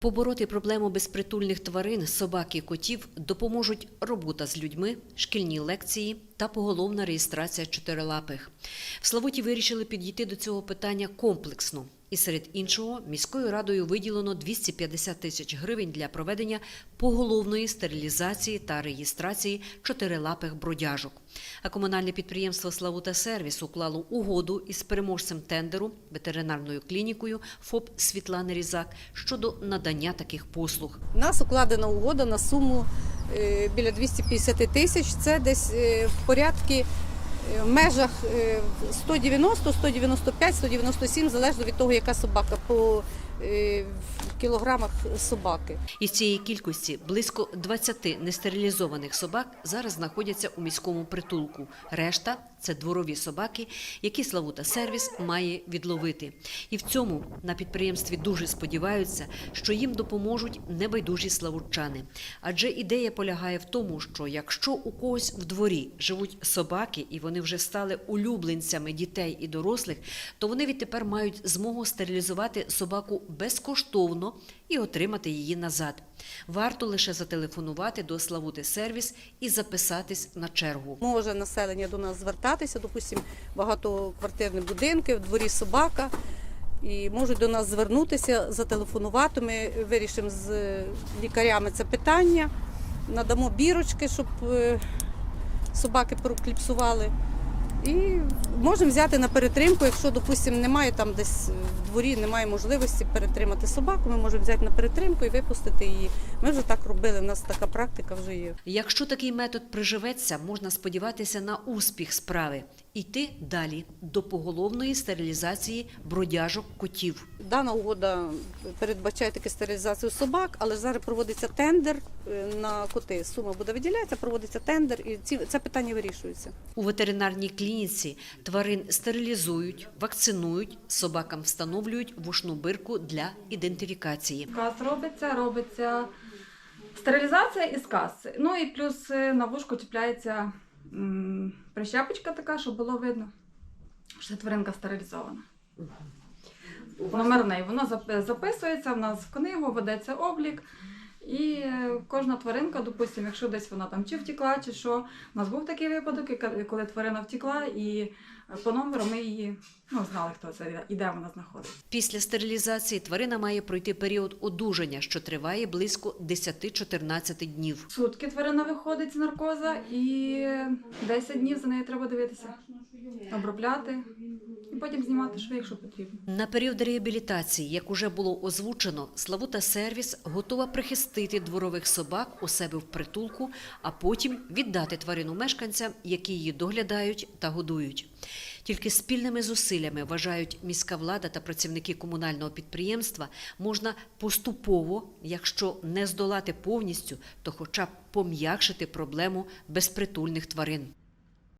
Побороти проблему безпритульних тварин, собак і котів допоможуть робота з людьми, шкільні лекції та поголовна реєстрація чотирилапих. В Славуті вирішили підійти до цього питання комплексно. І серед іншого міською радою виділено 250 тисяч гривень для проведення поголовної стерилізації та реєстрації чотирилапих бродяжок. А комунальне підприємство Славута Сервіс уклало угоду із переможцем тендеру ветеринарною клінікою ФОП Світлани Різак щодо надання таких послуг. У нас укладена угода на суму біля 250 тисяч. Це десь е, в порядку е, в межах е, 190, 195, 197, залежно від того, яка собака по е, в кілограмах собаки. Із цієї кількості близько 20 нестерилізованих собак зараз знаходяться у міському притулку. Решта це дворові собаки, які Славута Сервіс має відловити. І в цьому на підприємстві дуже сподіваються, що їм допоможуть небайдужі славутчани. Адже ідея полягає в тому, що якщо у когось в дворі живуть собаки, і вони вже стали улюбленцями дітей і дорослих, то вони відтепер мають змогу стерилізувати собаку безкоштовно і отримати її назад. Варто лише зателефонувати до Славути Сервіс і записатись на чергу. Може населення до нас звертатися, допустимо, багатоквартирні будинки, в дворі собака. І можуть до нас звернутися, зателефонувати. Ми вирішимо з лікарями це питання, надамо бірочки, щоб е, собаки прокліпсували. І можемо взяти на перетримку, якщо, допустимо, немає там десь в дворі, немає можливості перетримати собаку, ми можемо взяти на перетримку і випустити її. Ми вже так робили, у нас така практика вже є. Якщо такий метод приживеться, можна сподіватися на успіх справи. Йти далі до поголовної стерилізації бродяжок котів. Дана угода передбачає таку стерилізацію собак, але зараз проводиться тендер е, на коти. Сума буде виділятися, проводиться тендер, і ці це питання вирішується. У ветеринарній клініці тварин стерилізують, вакцинують, собакам встановлюють вушну бирку для ідентифікації. Кас робиться, робиться стерилізація із каси. Ну і плюс е, на вушку чіпляється прищепочка така, щоб було видно, що тваринка стерилізована. Номерний. Воно записується в нас в книгу, ведеться облік. І е, кожна тваринка, допустимо, якщо десь вона там чи втекла, чи що. У нас був такий випадок, коли тварина втекла, і е, по номеру ми її ну, знали, хто це і де вона знаходиться. Після стерилізації тварина має пройти період одужання, що триває близько 10-14 днів. Сутки тварина виходить з наркоза і 10 днів за нею треба дивитися, обробляти і потім знімати шви, якщо потрібно. На період реабілітації, як уже було озвучено, Славута Сервіс готова прихистити дворових собак у себе в притулку, а потім віддати тварину мешканцям, які її доглядають та годують. Тільки спільними зусиллями вважають міська влада та працівники комунального підприємства можна поступово, якщо не здолати повністю, то хоча б пом'якшити проблему безпритульних тварин.